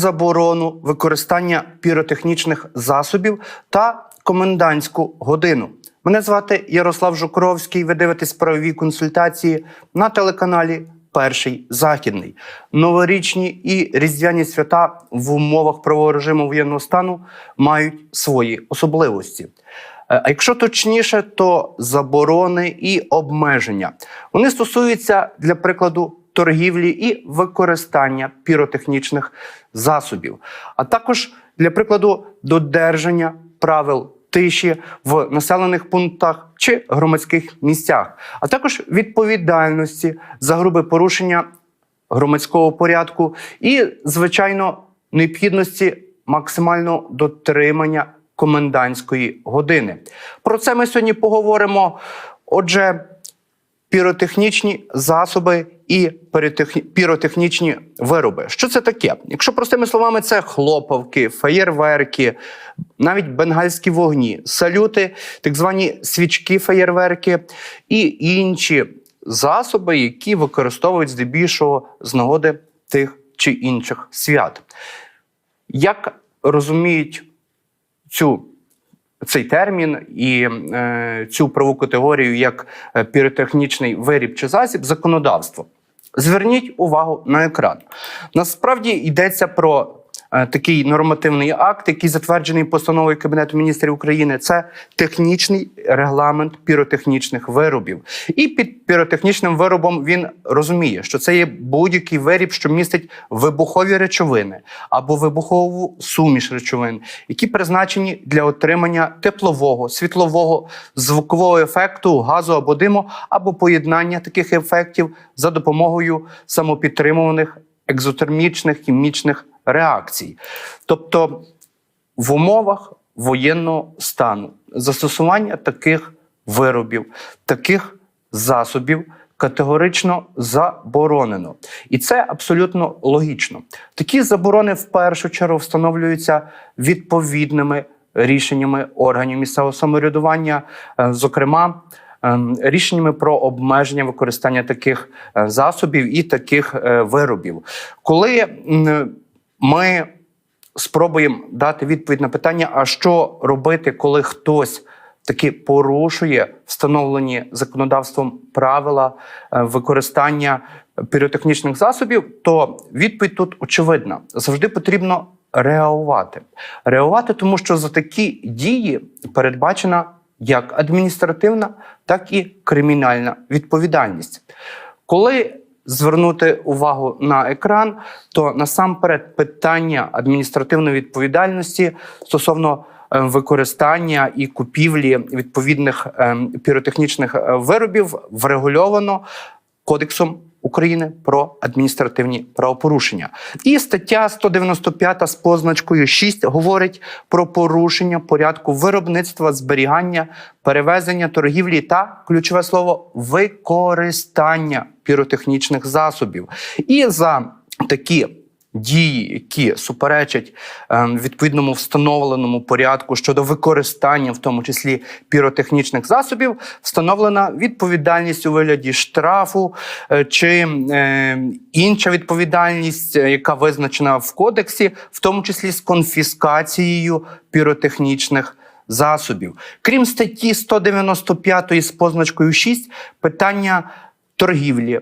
заборону використання піротехнічних засобів та комендантську годину. Мене звати Ярослав Жукровський. Ви дивитесь правові консультації на телеканалі Перший Західний. Новорічні і різдвяні свята в умовах правового режиму воєнного стану мають свої особливості. Е, А якщо точніше, то заборони і обмеження. Вони стосуються, для прикладу, торгівлі і використання піротехнічних засобів, а також для прикладу додержання правил тиші в населених пунктах чи громадських місцях, а також відповідальності за грубе порушення громадського порядку і, звичайно, необхідності максимального дотримання комендантської години. Про це ми сьогодні поговоримо. Отже, піротехнічні засоби і піротехнічні вироби. Що це таке? Якщо простими словами, це хлопавки, феєрверки, навіть бенгальські вогні, салюти, так звані свічки, феєрверки і інші засоби, які використовують здебільшого з нагоди тих чи інших свят. Як розуміють цю цей термін і е, цю правову категорію як е, піротехнічний виріб чи засіб законодавство. Зверніть увагу на екран. Насправді йдеться про такий нормативний акт, який затверджений постановою Кабінету міністрів України. Це технічний регламент піротехнічних виробів. І під піротехнічним виробом він розуміє, що це є будь-який виріб, що містить вибухові речовини або вибухову суміш речовин, які призначені для отримання теплового, світлового, звукового ефекту, газу або диму, або поєднання таких ефектів за допомогою самопідтримуваних екзотермічних хімічних реакцій. Тобто в умовах воєнного стану застосування таких виробів, таких засобів категорично заборонено. І це абсолютно логічно. Такі заборони в першу чергу встановлюються відповідними рішеннями органів місцевого самоврядування, е, зокрема. ем, Рішеннями про обмеження використання таких е, засобів і таких е, виробів, коли ми спробуємо дати відповідь на питання: а що робити, коли хтось таки порушує встановлені законодавством правила е, використання піротехнічних засобів, то відповідь тут очевидна: завжди потрібно реагувати. Реагувати, тому що за такі дії передбачена як адміністративна, так і кримінальна відповідальність. Коли звернути увагу на екран, то насамперед питання адміністративної відповідальності стосовно е, використання і купівлі відповідних е, піротехнічних е, виробів врегульовано Кодексом України про адміністративні правопорушення. І стаття 195 з позначкою 6 говорить про порушення порядку виробництва, зберігання, перевезення, торгівлі та ключове слово використання піротехнічних засобів. І за такі дії, які суперечать е, відповідному встановленому порядку щодо використання, в тому числі піротехнічних засобів, встановлена відповідальність у вигляді штрафу е, чи е, інша відповідальність, яка визначена в кодексі, в тому числі з конфіскацією піротехнічних. Засобів, крім статті 195 з позначкою 6, питання торгівлі,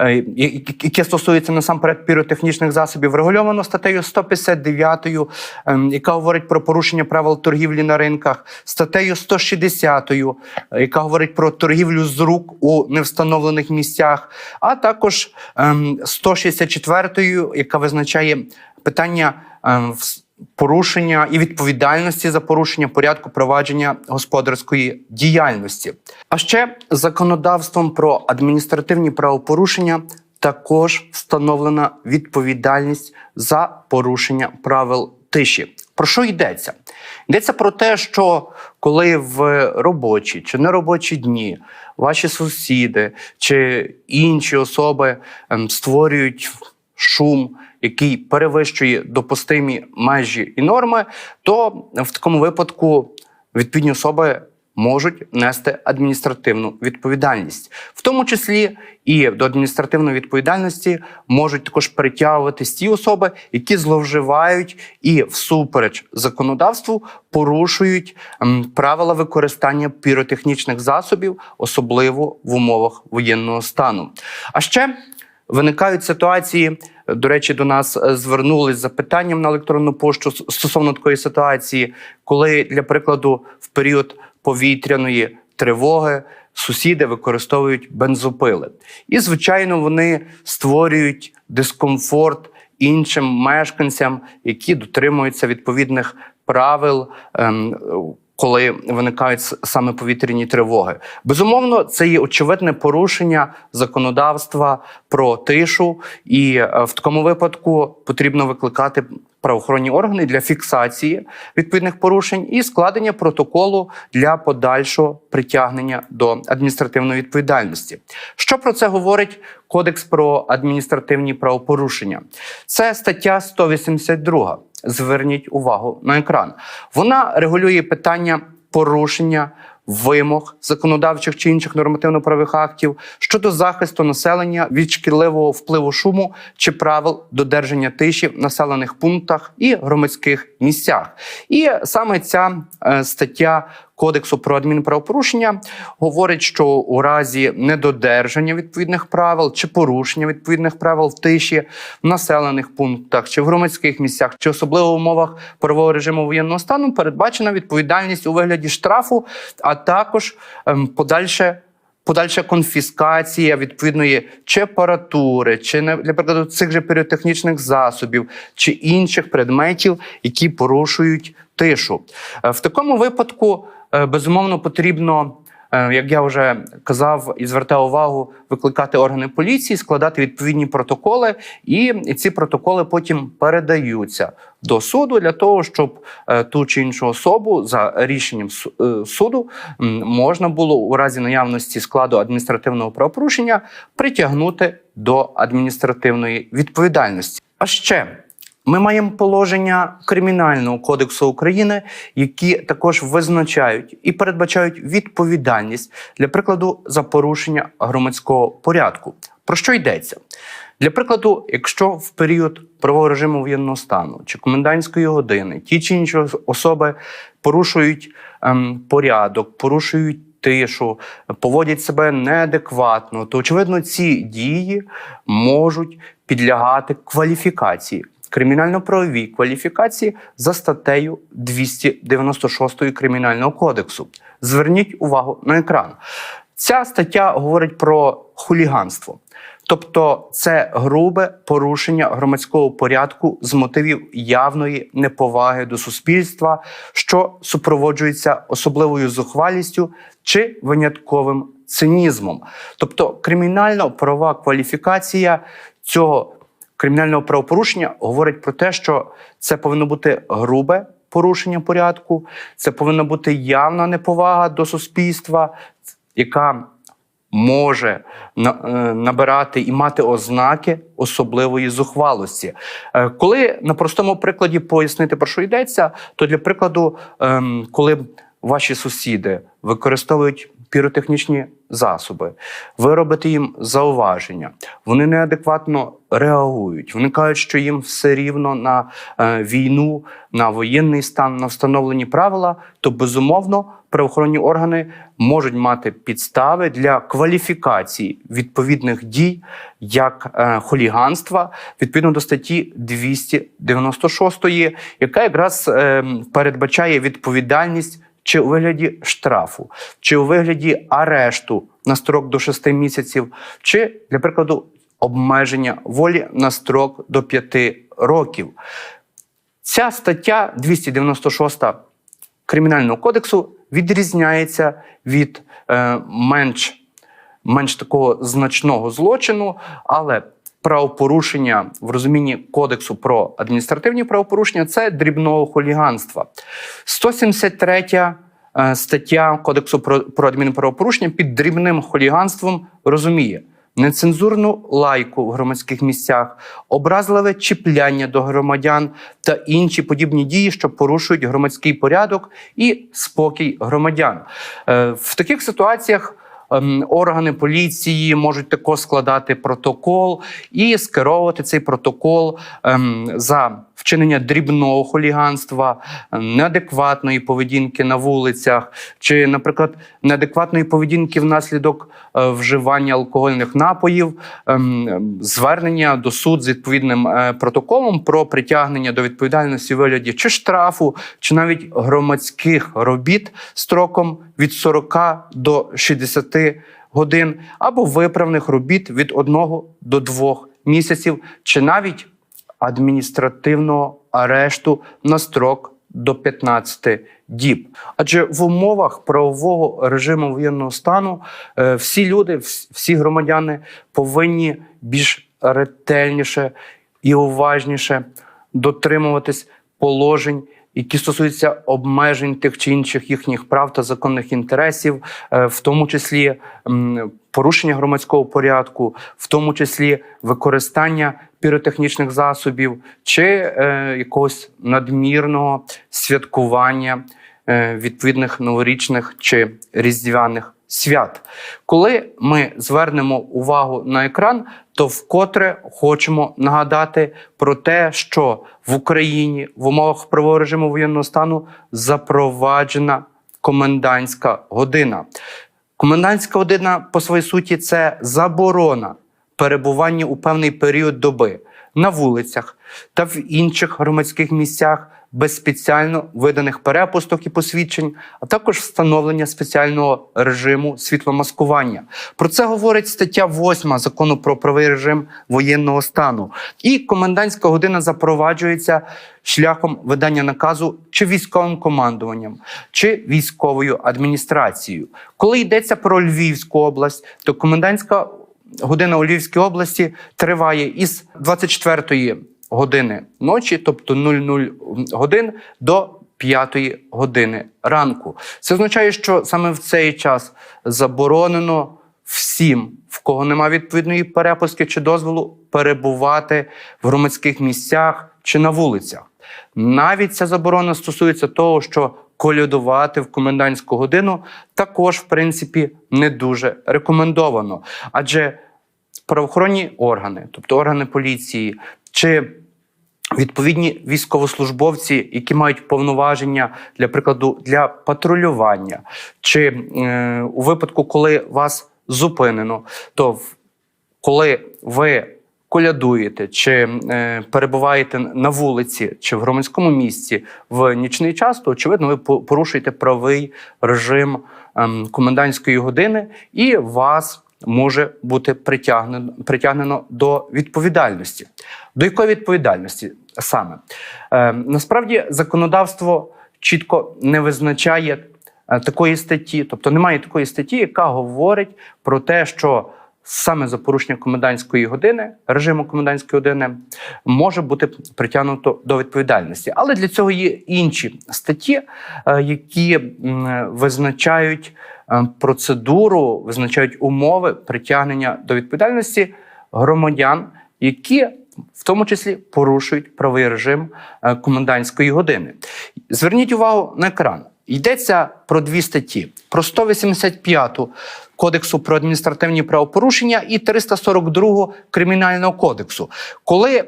е, яке стосується насамперед піротехнічних засобів, врегульовано статтею 159, ем, яка говорить про порушення правил торгівлі на ринках, статтею 160, е, яка говорить про торгівлю з рук у невстановлених місцях, а також ем, 164, яка визначає питання ем, вс- порушення і відповідальності за порушення порядку провадження господарської діяльності. А ще законодавством про адміністративні правопорушення також встановлена відповідальність за порушення правил тиші. Про що йдеться? Йдеться про те, що коли в робочі чи неробочі дні ваші сусіди чи інші особи ем, створюють шум, який перевищує допустимі межі і норми, то в такому випадку відповідні особи можуть нести адміністративну відповідальність, в тому числі і до адміністративної відповідальності можуть також притягуватись ті особи, які зловживають і всупереч законодавству порушують правила використання піротехнічних засобів, особливо в умовах воєнного стану. А ще виникають ситуації. До речі, до нас е, звернулись з запитанням на електронну пошту стосовно такої ситуації, коли, для прикладу, в період повітряної тривоги сусіди використовують бензопили. І, звичайно, вони створюють дискомфорт іншим мешканцям, які дотримуються відповідних правил. ем, коли виникають саме повітряні тривоги, безумовно, це є очевидне порушення законодавства про тишу, і е, в такому випадку потрібно викликати правоохоронні органи для фіксації відповідних порушень і складення протоколу для подальшого притягнення до адміністративної відповідальності. Що про це говорить Кодекс про адміністративні правопорушення? Це стаття 182. Зверніть увагу на екран. Вона регулює питання порушення вимог законодавчих чи інших нормативно-правих актів щодо захисту населення від шкідливого впливу шуму чи правил додержання тиші в населених пунктах і громадських місцях. І саме ця е, стаття Кодексу про адмінправопорушення говорить, що у разі недодержання відповідних правил чи порушення відповідних правил в тиші в населених пунктах чи в громадських місцях, чи особливо в умовах правового режиму воєнного стану передбачена відповідальність у вигляді штрафу, а також ем, подальше. Подальша конфіскація відповідної чи апаратури, чи прикладу цих же піротехнічних засобів, чи інших предметів, які порушують тишу. Е, В такому випадку безумовно потрібно. е, Як я вже казав і звертав увагу, викликати органи поліції, складати відповідні протоколи, і ці протоколи потім передаються до суду для того, щоб е, ту чи іншу особу за рішенням е, суду можна було у разі наявності складу адміністративного правопорушення притягнути до адміністративної відповідальності. А ще ми маємо положення Кримінального кодексу України, які також визначають і передбачають відповідальність для прикладу за порушення громадського порядку. Про що йдеться? Для прикладу, якщо в період правового режиму воєнного стану чи комендантської години ті чи інші особи порушують ем, порядок, порушують тишу, поводять себе неадекватно, то очевидно ці дії можуть підлягати кваліфікації. Кримінально-правовій кваліфікації за статтею 296 Кримінального кодексу. Зверніть увагу на екран. Ця стаття говорить про хуліганство. Тобто це грубе порушення громадського порядку з мотивів явної неповаги до суспільства, що супроводжується особливою зухвалістю чи винятковим цинізмом. Тобто кримінально-правова кваліфікація цього кримінального правопорушення говорить про те, що це повинно бути грубе порушення порядку, це повинна бути явна неповага до суспільства, яка може е, набирати і мати ознаки особливої зухвалості. Е, Коли на простому прикладі пояснити про що йдеться, то для прикладу, ем, коли ваші сусіди використовують піротехнічні засоби, ви робите їм зауваження, вони неадекватно реагують. Вони кажуть, що їм все рівно на е, війну, на воєнний стан, на встановлені правила, то безумовно правоохоронні органи можуть мати підстави для кваліфікації відповідних дій як е, хуліганства відповідно до статті 296, яка якраз е, передбачає відповідальність чи у вигляді штрафу, чи у вигляді арешту на строк до 6 місяців, чи, для прикладу, обмеження волі на строк до 5 років. Ця стаття 296 Кримінального кодексу відрізняється від е, менш, менш такого значного злочину, але правопорушення в розумінні Кодексу про адміністративні правопорушення це дрібного хуліганства. 173 е, стаття Кодексу про, адмінправопорушення під дрібним хуліганством розуміє нецензурну лайку в громадських місцях, образливе чіпляння до громадян та інші подібні дії, що порушують громадський порядок і спокій громадян. Е, В таких ситуаціях. Ем, Органи поліції можуть також складати протокол і скеровувати цей протокол ем, за вчинення дрібного хуліганства, ем, неадекватної поведінки на вулицях, чи, наприклад, неадекватної поведінки внаслідок е, вживання алкогольних напоїв, ем, звернення до суд з відповідним е, протоколом про притягнення до відповідальності вигляді чи штрафу, чи навіть громадських робіт строком від 40 до 60 годин, або виправних робіт від 1 до 2 місяців, чи навіть адміністративного арешту на строк до 15 діб. Адже в умовах правового режиму воєнного стану е, всі люди, всі громадяни повинні більш ретельніше і уважніше дотримуватись положень. Які стосуються обмежень тих чи інших їхніх прав та законних інтересів, е, в тому числі порушення громадського порядку, в тому числі використання піротехнічних засобів чи е, якогось надмірного святкування е, відповідних новорічних чи різдвяних свят. Коли ми звернемо увагу на екран, то вкотре хочемо нагадати про те, що в Україні в умовах правового режиму воєнного стану запроваджена комендантська година. Комендантська година по своїй суті це заборона перебування у певний період доби на вулицях та в інших громадських місцях без спеціально виданих перепусток і посвідчень, а також встановлення спеціального режиму світломаскування. Про це говорить стаття 8 закону про правий режим воєнного стану. І комендантська година запроваджується шляхом видання наказу чи військовим командуванням, чи військовою адміністрацією. Коли йдеться про Львівську область, то комендантська година у Львівській області триває із 24 години ночі, тобто 00 годин, до 5 години ранку. Це означає, що саме в цей час заборонено всім, в кого немає відповідної перепустки чи дозволу, перебувати в громадських місцях чи на вулицях. Навіть ця заборона стосується того, що колядувати в комендантську годину також, в принципі, не дуже рекомендовано. Адже правоохоронні органи, тобто органи поліції, чи відповідні військовослужбовці, які мають повноваження для прикладу для патрулювання, чи е, у випадку, коли вас зупинено, то коли ви колядуєте чи е, перебуваєте на вулиці чи в громадському місці в нічний час, то очевидно ви порушуєте правий режим ем, комендантської години, і вас може бути притягнено, притягнено до відповідальності. До якої відповідальності саме? Е, насправді законодавство чітко не визначає е, такої статті, тобто немає такої статті, яка говорить про те, що саме за порушення комендантської години, режиму комендантської години, може бути притягнуто до відповідальності. Але для цього є інші статті, е, які визначають е, процедуру, визначають умови притягнення до відповідальності громадян, які в тому числі порушують правий режим е, комендантської години. Зверніть увагу на екран. Йдеться про дві статті: про 185 Кодексу про адміністративні правопорушення і 342 Кримінального кодексу. Коли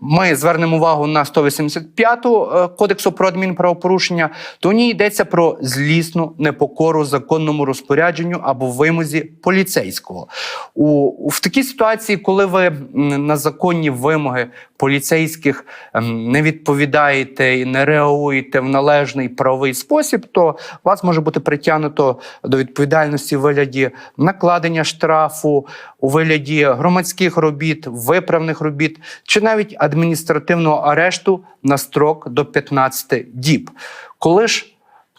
ми звернемо увагу на 185 е, кодексу про адмінправопорушення, то в ній йдеться про злісну непокору законному розпорядженню або вимозі поліцейського. У, у- в такій ситуації, коли ви на законні вимоги поліцейських ем, не відповідаєте і не реагуєте в належний правовий спосіб, то вас може бути притягнуто до відповідальності в вигляді накладення штрафу, у вигляді громадських робіт, виправних робіт чи навіть адміністративного арешту на строк до 15 діб. Коли ж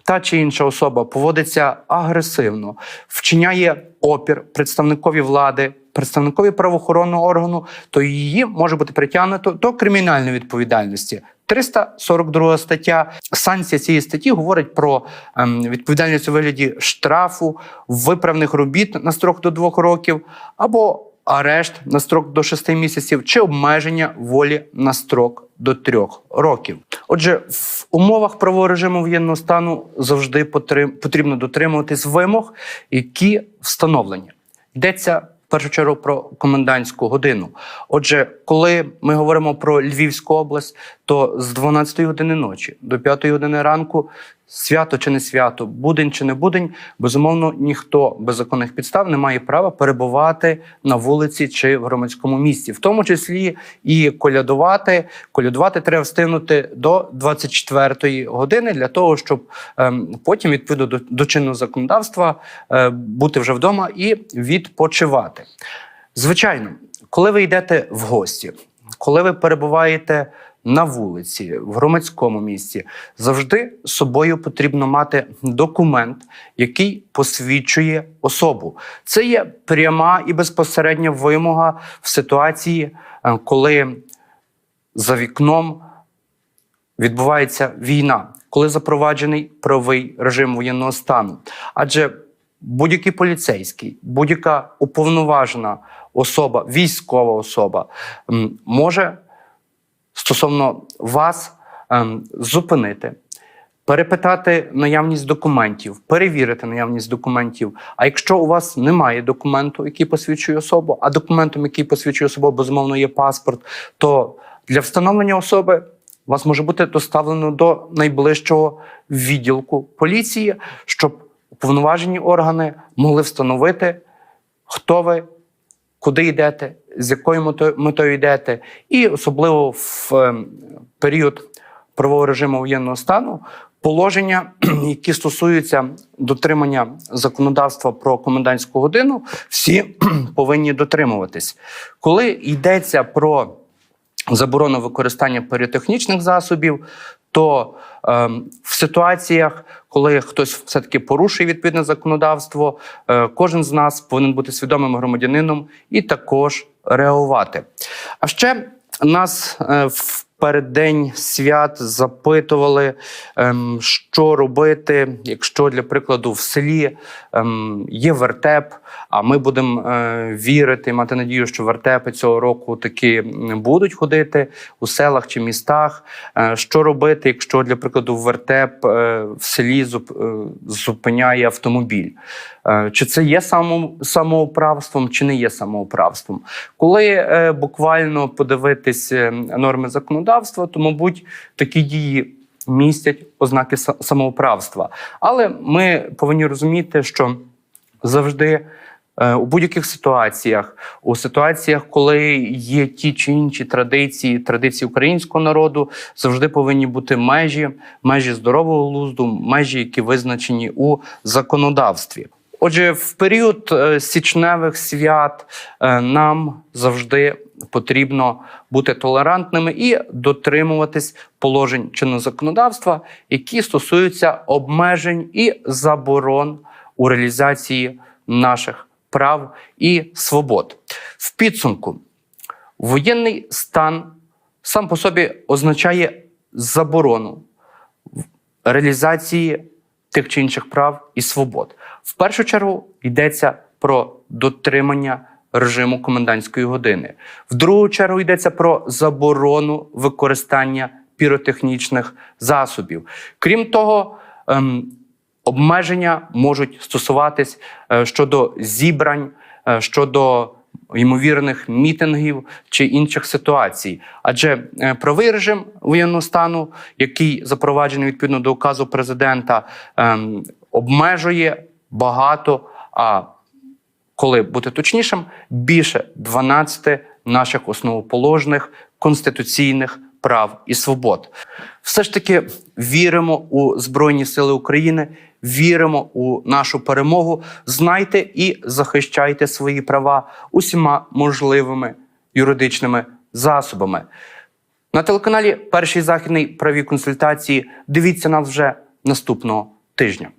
та чи інша особа поводиться агресивно, вчиняє опір представникові влади, представникові правоохоронного органу, то її може бути притягнуто до кримінальної відповідальності. 342 стаття. Санкція цієї статті говорить про ем, відповідальність у вигляді штрафу, виправних робіт на строк до двох років або арешт на строк до 6 місяців чи обмеження волі на строк до 3 років. Отже, в умовах правового режиму воєнного стану завжди потрібно дотримуватись вимог, які встановлені. Йдеться в першу чергу про комендантську годину. Отже, коли ми говоримо про Львівську область, то з 12 години ночі до 5 години ранку, свято чи не свято, будень чи не будень, безумовно, ніхто без законних підстав не має права перебувати на вулиці чи в громадському місці, в тому числі і колядувати. Колядувати треба встигнути до 24 години для того, щоб ем, потім, відповідно до, до чинного законодавства, е, бути вже вдома і відпочивати. Звичайно, коли ви йдете в гості, коли ви перебуваєте на вулиці, в громадському місці, завжди з собою потрібно мати документ, який посвідчує особу. Це є пряма і безпосередня вимога в ситуації, е, коли за вікном відбувається війна, коли запроваджений правовий режим воєнного стану. Адже будь-який поліцейський, будь-яка уповноважена особа, військова особа може стосовно вас ем, зупинити. Перепитати наявність документів, перевірити наявність документів. А якщо у вас немає документу, який посвідчує особу, а документом, який посвідчує особу, безумовно, є паспорт, то для встановлення особи вас може бути доставлено до найближчого відділку поліції, щоб уповноважені органи могли встановити, хто ви, куди йдете, з якою метою, йдете, і особливо в ем, період правового режиму воєнного стану положення, які стосуються дотримання законодавства про комендантську годину, всі повинні дотримуватись. Коли йдеться про заборону використання піротехнічних засобів, то в ситуаціях, коли хтось все-таки порушує відповідне законодавство, е, кожен з нас повинен бути свідомим громадянином і також реагувати. А ще нас е, в переддень свят запитували, ем, що робити, якщо для прикладу в селі ем, є вертеп. А ми будемо е, вірити, мати надію, що вертепи цього року таки будуть ходити у селах чи містах. Е, що робити, якщо для прикладу вертеп е, в селі зупиняє автомобіль? Чи це є само, самоуправством, чи не є самоуправством? Коли буквально подивитись норми законодавства, то, мабуть, такі дії містять ознаки са- самоуправства. Але ми повинні розуміти, що завжди. е, У будь-яких ситуаціях, у ситуаціях, коли є ті чи інші традиції, традиції українського народу, завжди повинні бути межі, межі здорового глузду, межі, які визначені у законодавстві. Отже, в період е, січневих свят е, нам завжди потрібно бути толерантними і дотримуватись положень чинного законодавства, які стосуються обмежень і заборон у реалізації наших прав і свобод. В підсумку воєнний стан сам по собі означає заборону реалізації тих чи інших прав і свобод. В першу чергу йдеться про дотримання режиму комендантської години. В другу чергу йдеться про заборону використання піротехнічних засобів. Крім того, ем, обмеження можуть стосуватись е, щодо зібрань, е, щодо ймовірних мітингів чи інших ситуацій. Адже е, правий режим воєнного стану, який запроваджений відповідно до указу президента, ем, обмежує багато. А коли бути точнішим, більше 12 наших основоположних конституційних прав і свобод. Все ж таки віримо у Збройні Сили України, віримо у нашу перемогу. Знайте і захищайте свої права усіма можливими юридичними засобами. На телеканалі Перший західний праві консультації. Дивіться нас вже наступного тижня.